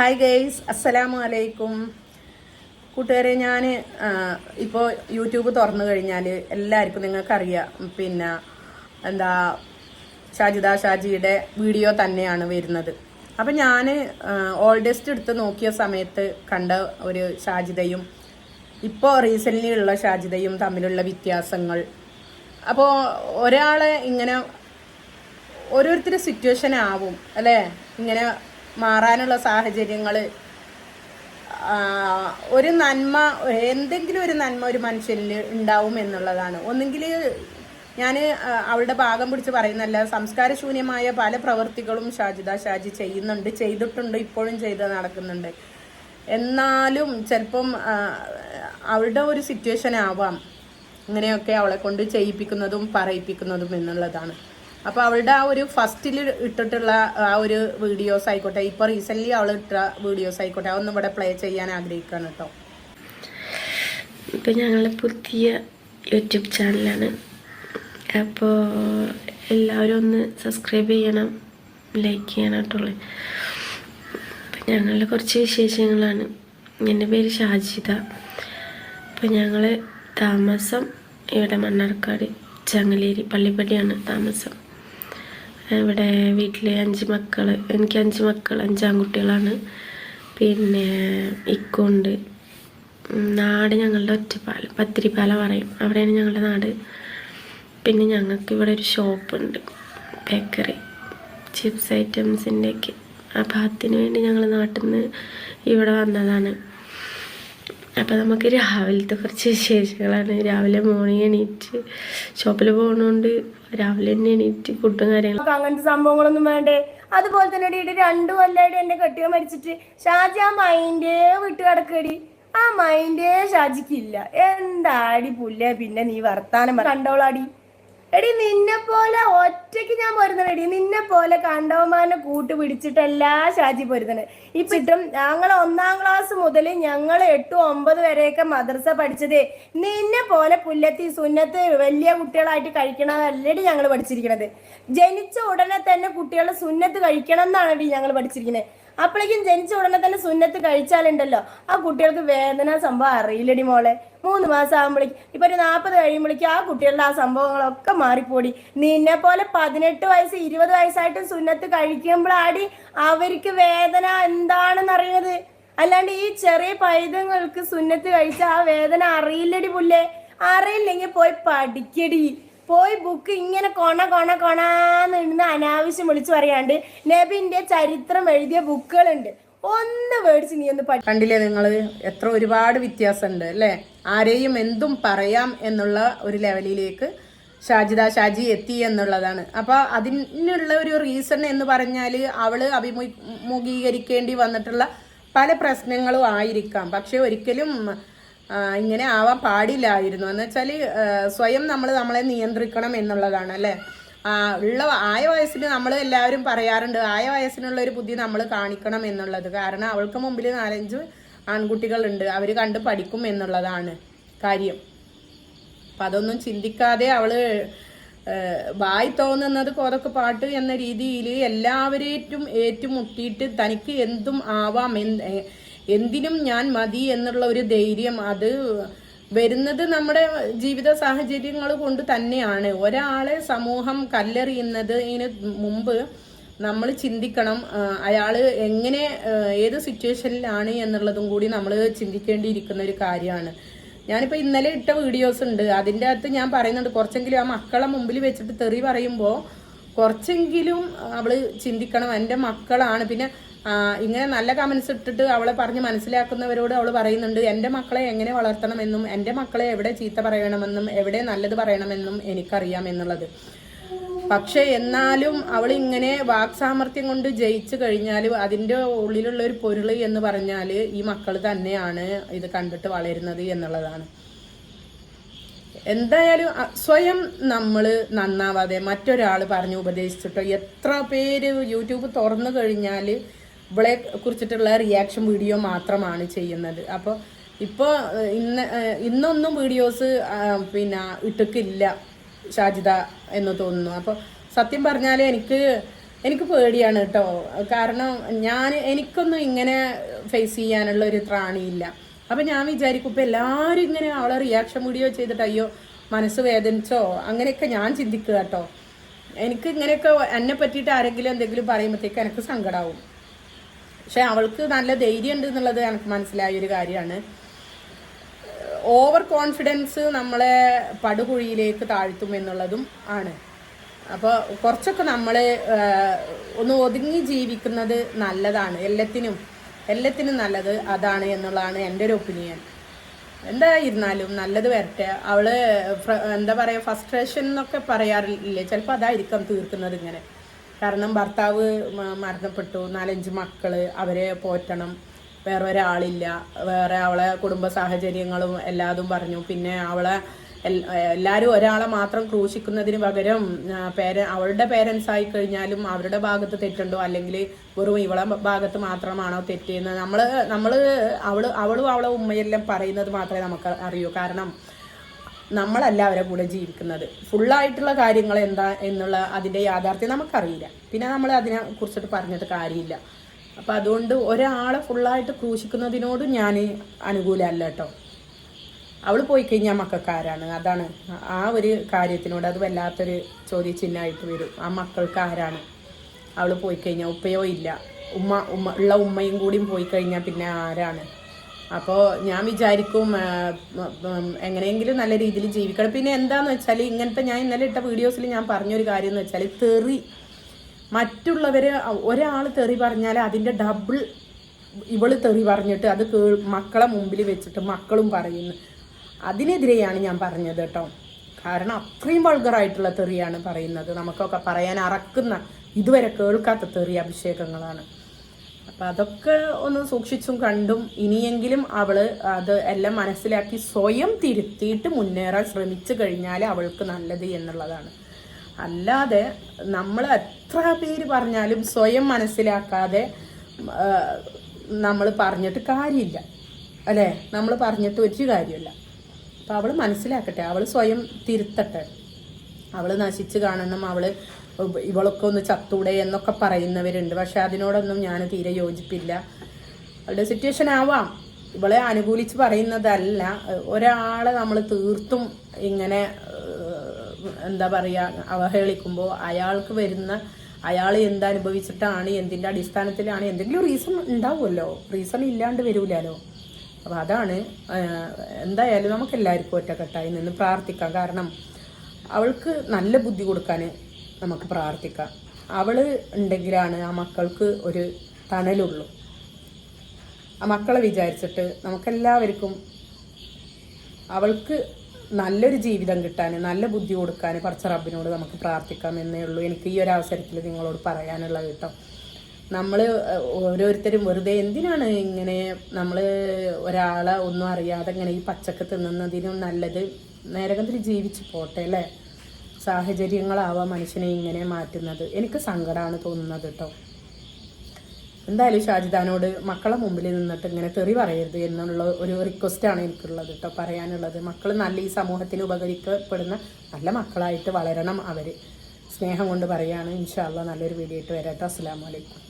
Hi guys അസ്സലാമു അലൈക്കും കൂട്ടുകാരെ ഞാൻ ഇപ്പോൾ യൂട്യൂബ് തുറന്നു കഴിഞ്ഞാൽ എല്ലാവർക്കും നിങ്ങൾക്കറിയാം പിന്നെ എന്താ ഷാജിദ ഷാജിയുടെ വീഡിയോ തന്നെയാണ് വരുന്നത്. അപ്പം ഞാൻ ഓൾഡസ്റ്റ് എടുത്ത് നോക്കിയ സമയത്ത് കണ്ട ഒരു ഷാജിദയും ഇപ്പോൾ റീസെന്റ്ലി ഉള്ള ഷാജിദയും തമ്മിലുള്ള വ്യത്യാസങ്ങൾ. അപ്പോൾ ഒരാളെ ഇങ്ങനെ ഓരോരുത്തരുടെ സിറ്റുവേഷൻ ആവും അല്ലേ? ഇങ്ങനെ മാറാനുള്ള സാഹചര്യങ്ങൾ ഒരു നന്മ എന്തെങ്കിലും ഒരു നന്മ ഒരു മനുഷ്യനിൽ ഉണ്ടാവും എന്നുള്ളതാണ്. ഒന്നെങ്കിൽ ഞാൻ അവളുടെ ഭാഗം പിടിച്ച് പറയുന്നല്ല സംസ്കാരശൂന്യമായ പല പ്രവൃത്തികളും ഷാജിദ ഷാജി ചെയ്യുന്നുണ്ട് ചെയ്തിട്ടുണ്ട് ഇപ്പോഴും ചെയ്ത് നടക്കുന്നുണ്ട്. എന്നാലും ചിലപ്പം അവളുടെ ഒരു സിറ്റുവേഷൻ ആവാം. ഇങ്ങനെയൊക്കെ അവളെ കൊണ്ട് ചെയ്യിപ്പിക്കുന്നതും പറയിപ്പിക്കുന്നതും എന്നുള്ളതാണ്. അപ്പോൾ അവളുടെ ആ ഒരു ഫസ്റ്റിൽ ഇട്ടിട്ടുള്ള ആ ഒരു വീഡിയോസ് ആയിക്കോട്ടെ ഇപ്പോൾ റീസെന്റ്ലി അവൾ ഇട്ട വീഡിയോസ് ആയിക്കോട്ടെ അതൊന്നും ഇവിടെ പ്ലേ ചെയ്യാൻ ആഗ്രഹിക്കുകയാണ് കേട്ടോ ഇപ്പം ഞങ്ങളുടെ പുതിയ യൂട്യൂബ് ചാനലാണ്. അപ്പോൾ എല്ലാവരും ഒന്ന് സബ്സ്ക്രൈബ് ചെയ്യണം ലൈക്ക് ചെയ്യണം കേട്ടോളെ അപ്പം ഞങ്ങളുടെ കുറച്ച് വിശേഷങ്ങളാണ്. എന്റെ പേര് ഷാജിത. അപ്പോൾ ഞങ്ങൾ താമസം ഇവിടെ മണ്ണാർക്കാട് ചങ്ങലേരി പള്ളിപ്പടിയാണ് താമസം. ഇവിടെ വീട്ടിൽ അഞ്ച് മക്കൾ എനിക്ക് അഞ്ച് മക്കൾ അഞ്ച് ആൺകുട്ടികളാണ്. പിന്നെ ഇക്കുണ്ട് നാട് ഞങ്ങളുടെ ഒറ്റപ്പാലം പത്തിരിപ്പാല പറയും. അവിടെയാണ് ഞങ്ങളുടെ നാട്. പിന്നെ ഞങ്ങൾക്ക് ഇവിടെ ഒരു ഷോപ്പുണ്ട് ബേക്കറി ചിപ്സ് ഐറ്റംസിന്റെയൊക്കെ ആ അതിന് വേണ്ടി ഞങ്ങൾ നാട്ടിൽ നിന്ന് ഇവിടെ വന്നതാണ്. അപ്പോൾ നമുക്ക് രാവിലത്തെ കുറച്ച് വിശേഷങ്ങളാണ്. രാവിലെ മോർണിംഗ് എണീറ്റ് ഷോപ്പിൽ പോകുന്നതുകൊണ്ട് രാവിലെ തന്നെ എണീറ്റ് ഫുഡും കാര്യങ്ങളും. അങ്ങനത്തെ സംഭവങ്ങളൊന്നും വേണ്ടേ? അതുപോലെ തന്നെ ഡീഡി രണ്ടു കൊല്ലായിട്ട് എന്റെ കെട്ടിയ മരിച്ചിട്ട് ഷാജി ആ മൈൻഡേ വിട്ട് കിടക്കടി. ആ മൈൻഡേ ഷാജിക്കില്ല എന്താടി പുല്ലേ? പിന്നെ നീ വർത്താനം കണ്ടോളാടി. എടി നിന്നെ പോലെ ഒറ്റയ്ക്ക് ഞാൻ പോരുന്നടി നിന്നെ പോലെ കണ്ടവന്മാരെ കൂട്ട് പിടിച്ചിട്ടല്ല ഷാജി പോരുന്നത് ഇപ്പിട്ടും ഞങ്ങൾ ഒന്നാം ക്ലാസ് മുതൽ ഞങ്ങൾ എട്ട് ഒമ്പത് വരെയൊക്കെ മദ്രസ പഠിച്ചതേ നിന്നെ പോലെ പുല്ലത്തി സുന്നത്ത് വലിയ കുട്ടികളായിട്ട് കഴിക്കണതല്ലടി ഞങ്ങൾ പഠിച്ചിരിക്കണത്. ജനിച്ച ഉടനെ തന്നെ കുട്ടികളെ സുന്നത്ത് കഴിക്കണം എന്നാണ് ഞങ്ങൾ പഠിച്ചിരിക്കുന്നത് അപ്പോഴേക്കും ജനിച്ച ഉടനെ തന്നെ സുന്നത്ത് കഴിച്ചാലുണ്ടല്ലോ. ആ കുട്ടികൾക്ക് വേദന സംഭവം അറിയില്ലടി മോളെ. മൂന്ന് മാസം ആകുമ്പോഴേക്കും ഇപ്പൊ ഒരു നാൽപ്പത് കഴിയുമ്പോഴേക്കും ആ കുട്ടികളുടെ ആ സംഭവങ്ങളൊക്കെ മാറിപ്പോടി. നിന്നെ പോലെ പതിനെട്ട് വയസ്സ് ഇരുപത് വയസ്സായിട്ട് സുന്നത്ത് കഴിക്കുമ്പോഴാടി അവർക്ക് വേദന എന്താണെന്ന് അല്ലാണ്ട് ഈ ചെറിയ പൈതങ്ങൾക്ക് സുന്നത്ത് കഴിച്ച ആ വേദന അറിയില്ലടി പുല്ലേ. അറിയില്ലെങ്കിൽ പോയി പഠിക്കടി. പോയി ബുക്ക് ഇങ്ങനെ കൊണ കൊണ കൊണാന്ന് ഇടുന്ന അനാവശ്യം വിളിച്ചു പറയാണ്ട് നബിന്റെ ചരിത്രം എഴുതിയ ബുക്കുകളുണ്ട്. ഒന്ന് മേടിച്ച് നീ ഒന്ന് പഠി കണ്ടില്ലേ നിങ്ങൾ എത്ര ഒരുപാട് വ്യത്യാസമുണ്ട് അല്ലേ? ആരെയും എന്തും പറയാം എന്നുള്ള ഒരു ലെവലിലേക്ക് ഷാജിദ ഷാജി എത്തി എന്നുള്ളതാണ്. അപ്പോൾ അതിനുള്ള ഒരു റീസൺ എന്ന് പറഞ്ഞാൽ അവൾ അഭിമുഖീകരിക്കേണ്ടി വന്നിട്ടുള്ള പല പ്രശ്നങ്ങളും ആയിരിക്കാം. പക്ഷെ ഒരിക്കലും ഇങ്ങനെ ആവാൻ പാടില്ലായിരുന്നു. എന്ന് വെച്ചാൽ സ്വയം നമ്മൾ നമ്മളെ നിയന്ത്രിക്കണം എന്നുള്ളതാണ് അല്ലേ? ഉള്ള ആയ വയസ്സിന് നമ്മൾ എല്ലാവരും പറയാറുണ്ട് ആയ വയസ്സിനുള്ള ഒരു ബുദ്ധി നമ്മൾ കാണിക്കണം എന്നുള്ളത്. കാരണം അവൾക്ക് മുമ്പിൽ നാലഞ്ച് ആൺകുട്ടികളുണ്ട്. അവർ കണ്ട് പഠിക്കും എന്നുള്ളതാണ് കാര്യം. അപ്പം അതൊന്നും ചിന്തിക്കാതെ അവൾ വായി തോന്നുന്നത് കോതൊക്കെ പാട്ട് എന്ന രീതിയിൽ എല്ലാവരേറ്റും ഏറ്റുമുട്ടിയിട്ട് തനിക്ക് എന്തും ആവാം എന്ത് എന്തിനും ഞാൻ മതി എന്നുള്ള ഒരു ധൈര്യം അത് വരുന്നത് നമ്മുടെ ജീവിത സാഹചര്യങ്ങൾ കൊണ്ട് തന്നെയാണ്. ഒരാളെ സമൂഹം കല്ലെറിയുന്നത് കല്ലെറിയുന്നതിന് മുമ്പ് നമ്മൾ ചിന്തിക്കണം അയാൾ എങ്ങനെ ഏത് സിറ്റുവേഷനിലാണ് എന്നുള്ളതും കൂടി നമ്മൾ ചിന്തിക്കേണ്ടിയിരിക്കുന്ന ഒരു കാര്യമാണ്. ഞാനിപ്പോൾ ഇന്നലെ ഇട്ട വീഡിയോസ് ഉണ്ട്. അതിന്റെ അകത്ത് ഞാൻ പറയുന്നുണ്ട് കുറച്ചെങ്കിലും ആ മക്കളെ മുമ്പിൽ വെച്ചിട്ട് തെറി പറയുമ്പോൾ കുറച്ചെങ്കിലും അവൾ ചിന്തിക്കണം എന്റെ മക്കളാണ്. പിന്നെ ഇങ്ങനെ നല്ല കമൻസ് ഇട്ടിട്ട് അവളെ പറഞ്ഞ് മനസ്സിലാക്കുന്നവരോട് അവൾ പറയുന്നുണ്ട് എന്റെ മക്കളെ എങ്ങനെ വളർത്തണമെന്നും എന്റെ മക്കളെ എവിടെ ചീത്ത പറയണമെന്നും എവിടെ നല്ലത് പറയണമെന്നും എനിക്കറിയാം എന്നുള്ളത്. പക്ഷെ എന്നാലും അവൾ ഇങ്ങനെ വാക്സാമർത്ഥ്യം കൊണ്ട് ജയിച്ചു കഴിഞ്ഞാൽ അതിന്റെ ഉള്ളിലുള്ള ഒരു പൊരുൾ എന്ന് പറഞ്ഞാൽ ഈ മക്കൾ തന്നെയാണ് ഇത് കണ്ടിട്ട് വളരുന്നത് എന്നുള്ളതാണ്. എന്തായാലും സ്വയം നമ്മൾ നന്നാവാതെ മറ്റൊരാൾ പറഞ്ഞു ഉപദേശിച്ചിട്ടോ എത്ര പേര് യൂട്യൂബ് തുറന്നു കഴിഞ്ഞാൽ ഇവളെ കുറിച്ചിട്ടുള്ള റിയാക്ഷൻ വീഡിയോ മാത്രമാണ് ചെയ്യുന്നത്. അപ്പോൾ ഇപ്പോൾ ഇന്ന് ഇന്നൊന്നും വീഡിയോസ് പിന്നെ ഇട്ടക്കില്ല ഷാജിദ എന്ന് തോന്നുന്നു. അപ്പോൾ സത്യം പറഞ്ഞാൽ എനിക്ക് എനിക്ക് പേടിയാണ് കേട്ടോ കാരണം ഞാൻ എനിക്കൊന്നും ഇങ്ങനെ ഫേസ് ചെയ്യാനുള്ള ഒരു ത്രാണിയില്ല അപ്പം ഞാൻ വിചാരിക്കും ഇപ്പം എല്ലാവരും ഇങ്ങനെ അവളെ റിയാക്ഷൻ വീഡിയോ ചെയ്തിട്ട് അയ്യോ മനസ്സ് വേദനിച്ചോ? അങ്ങനെയൊക്കെ ഞാൻ ചിന്തിക്കുക കേട്ടോ എനിക്ക് ഇങ്ങനെയൊക്കെ എന്നെ പറ്റിയിട്ട് ആരെങ്കിലും എന്തെങ്കിലും പറയുമ്പോഴത്തേക്ക് എനിക്ക് സങ്കടമാവും പക്ഷെ അവൾക്ക് നല്ല ധൈര്യം ഉണ്ട് എന്നുള്ളത് എനിക്ക് മനസ്സിലായ ഒരു കാര്യമാണ്. ഓവർ കോൺഫിഡൻസ് നമ്മളെ പടുകുഴിയിലേക്ക് താഴ്ത്തും എന്നുള്ളതും ആണ്. അപ്പോൾ കുറച്ചൊക്കെ നമ്മൾ ഒന്ന് ഒതുങ്ങി ജീവിക്കുന്നത് നല്ലതാണ്. എല്ലാത്തിനും എല്ലാത്തിനും നല്ലത് അതാണ് എന്നുള്ളതാണ് എന്റെ ഒരു ഒപ്പീനിയൻ എന്തായിരുന്നാലും നല്ലത് വരട്ടെ. അവൾ എന്താ പറയുക ഫസ്ട്രേഷൻ എന്നൊക്കെ പറയാറില്ലേ? ചിലപ്പോൾ അതായിരിക്കാം തീർക്കുന്നത് ഇങ്ങനെ. കാരണം ഭർത്താവ് മരണപ്പെട്ടു. നാലഞ്ച് മക്കൾ അവരെ പോറ്റണം. വേറെ ഒരാളില്ല വേറെ അവളെ കുടുംബ സാഹചര്യങ്ങളും എല്ലാതും പറഞ്ഞു. പിന്നെ അവളെ എല്ലാവരും ഒരാളെ മാത്രം ക്രൂശിക്കുന്നതിന് പകരം പേര അവളുടെ പേരൻസ് ആയി കഴിഞ്ഞാലും അവരുടെ ഭാഗത്ത് തെറ്റുണ്ടോ? അല്ലെങ്കിൽ വെറും ഇവളെ ഭാഗത്ത് മാത്രമാണോ തെറ്റിയെന്ന് നമ്മൾ നമ്മൾ അവൾ അവളും അവളെ ഉമ്മയെല്ലാം പറയുന്നത് മാത്രമേ നമുക്ക് അറിയൂ. കാരണം നമ്മളല്ല അവരെ കൂടെ ജീവിക്കുന്നത്. ഫുള്ളായിട്ടുള്ള കാര്യങ്ങൾ എന്താ എന്നുള്ള അതിന്റെ യാഥാർത്ഥ്യം നമുക്കറിയില്ല. പിന്നെ നമ്മൾ അതിനെ കുറിച്ചിട്ട് പറഞ്ഞിട്ട് കാര്യമില്ല. അപ്പം അതുകൊണ്ട് ഒരാളെ ഫുള്ളായിട്ട് ക്രൂശിക്കുന്നതിനോട് ഞാൻ അനുകൂലമല്ല കേട്ടോ. അവൾ പോയി കഴിഞ്ഞാൽ മക്കൾക്കാരാണ്. അതാണ് ആ ഒരു കാര്യത്തിനോട് അത് വല്ലാത്തൊരു ചോദ്യചിഹ്നമായിട്ട് വരും. ആ മക്കൾക്ക് ആരാണ് അവൾ പോയി കഴിഞ്ഞാൽ ഉപ്പയോ ഇല്ല. ഉമ്മ ഉമ്മ ഉള്ള ഉമ്മയും കൂടിയും പോയി കഴിഞ്ഞാൽ പിന്നെ ആരാണ്? അപ്പോൾ ഞാൻ വിചാരിക്കും എങ്ങനെയെങ്കിലും നല്ല രീതിയിൽ ജീവിക്കണം. പിന്നെ എന്താണെന്ന് വെച്ചാൽ ഇങ്ങനത്തെ ഞാൻ ഇന്നലെ ഇട്ട വീഡിയോസിൽ ഞാൻ പറഞ്ഞൊരു കാര്യം എന്ന് വെച്ചാൽ തെറി. മറ്റുള്ളവർ ഒരാൾ തെറി പറഞ്ഞാൽ അതിന്റെ ഡബിൾ ഇവൾ തെറി പറഞ്ഞിട്ട് അത് മക്കളെ മുമ്പിൽ വെച്ചിട്ട് മക്കളും പറയുന്നു. അതിനെതിരെയാണ് ഞാൻ പറഞ്ഞത് കേട്ടോ. കാരണം അത്രയും വൾഗറായിട്ടുള്ള തെറിയാണ് പറയുന്നത്. നമുക്കൊക്കെ പറയാൻ അറക്കുന്ന ഇതുവരെ കേൾക്കാത്ത തെറി അഭിഷേകങ്ങളാണ്. അപ്പം അതൊക്കെ ഒന്ന് സൂക്ഷിച്ചും കണ്ടും ഇനിയെങ്കിലും അവൾ അത് എല്ലാം മനസ്സിലാക്കി സ്വയം തിരുത്തിയിട്ട് മുന്നേറാൻ ശ്രമിച്ചു കഴിഞ്ഞാൽ അവൾക്ക് നല്ലത് എന്നുള്ളതാണ്. അല്ലാതെ നമ്മൾ എത്ര പേര് പറഞ്ഞാലും സ്വയം മനസ്സിലാക്കാതെ നമ്മൾ പറഞ്ഞിട്ട് കാര്യമില്ല. അല്ലേ? നമ്മൾ പറഞ്ഞിട്ട് ഒരു കാര്യമില്ല. അപ്പം അവൾ മനസ്സിലാക്കട്ടെ. അവൾ സ്വയം തിരുത്തട്ടെ. അവൾ നശിച്ചു കാണണം അവൾ ഇവളൊക്കെ ഒന്ന് ചത്തൂടെ എന്നൊക്കെ പറയുന്നവരുണ്ട്. പക്ഷെ അതിനോടൊന്നും ഞാൻ തീരെ യോജിപ്പില്ല. അവളുടെ സിറ്റുവേഷൻ ആവാം. ഇവളെ അനുകൂലിച്ച് പറയുന്നതല്ല. ഒരാളെ നമ്മൾ തീർത്തും ഇങ്ങനെ എന്താ പറയുക അവഹേളിക്കുമ്പോൾ അയാൾക്ക് വരുന്ന അയാൾ എന്തനുഭവിച്ചിട്ടാണ് എന്തിന്റെ അടിസ്ഥാനത്തിലാണ് എന്തെങ്കിലും റീസൺ ഉണ്ടാവുമല്ലോ. റീസൺ ഇല്ലാണ്ട് വരൂലല്ലോ. അപ്പം അതാണ് എന്തായാലും നമുക്ക് എല്ലാവർക്കും ഒറ്റക്കെട്ടായി നിന്ന് പ്രാർത്ഥിക്കാം. കാരണം അവൾക്ക് നല്ല ബുദ്ധി കൊടുക്കാൻ നമുക്ക് പ്രാർത്ഥിക്കാം. അവൾ ഉണ്ടെങ്കിലാണ് ആ മക്കൾക്ക് ഒരു തണലുള്ളൂ. ആ മക്കളെ വിചാരിച്ചിട്ട് നമുക്കെല്ലാവർക്കും അവൾക്ക് നല്ലൊരു ജീവിതം കിട്ടാൻ നല്ല ബുദ്ധി കൊടുക്കാൻ കുറച്ച് റബ്ബിനോട് നമുക്ക് പ്രാർത്ഥിക്കാം എന്നേ ഉള്ളൂ. എനിക്ക് ഈ ഒരു അവസരത്തിൽ നിങ്ങളോട് പറയാനുള്ള കേട്ടോ. നമ്മൾ ഓരോരുത്തരും വെറുതെ എന്തിനാണ് ഇങ്ങനെ നമ്മൾ ഒരാളെ ഒന്നും അറിയാതെ ഇങ്ങനെ ഈ പച്ചക്ക് തിന്നുന്നതിനും നല്ലത്? നേരകത്തിൽ ജീവിച്ചു പോട്ടെ അല്ലേ? സാഹചര്യങ്ങളാവാം മനുഷ്യനെ ഇങ്ങനെ മാറ്റുന്നത്. എനിക്ക് സങ്കടമാണ് തോന്നുന്നത് കേട്ടോ എന്തായാലും ഷാജിദാനോട് മക്കളെ മുമ്പിൽ നിന്നിട്ട് ഇങ്ങനെ തെറി പറയരുത് എന്നുള്ള ഒരു റിക്വസ്റ്റാണ് എനിക്കുള്ളത് കേട്ടോ പറയാനുള്ളത്. മക്കൾ നല്ല ഈ സമൂഹത്തിന് ഉപകരിക്കപ്പെടുന്ന നല്ല മക്കളായിട്ട് വളരണം അവർ സ്നേഹം കൊണ്ട് പറയുകയാണ് ഇൻഷാല്ല നല്ലൊരു വീഡിയോ ആയിട്ട് വരാം കേട്ടോ അസ്സാം വലൈക്കും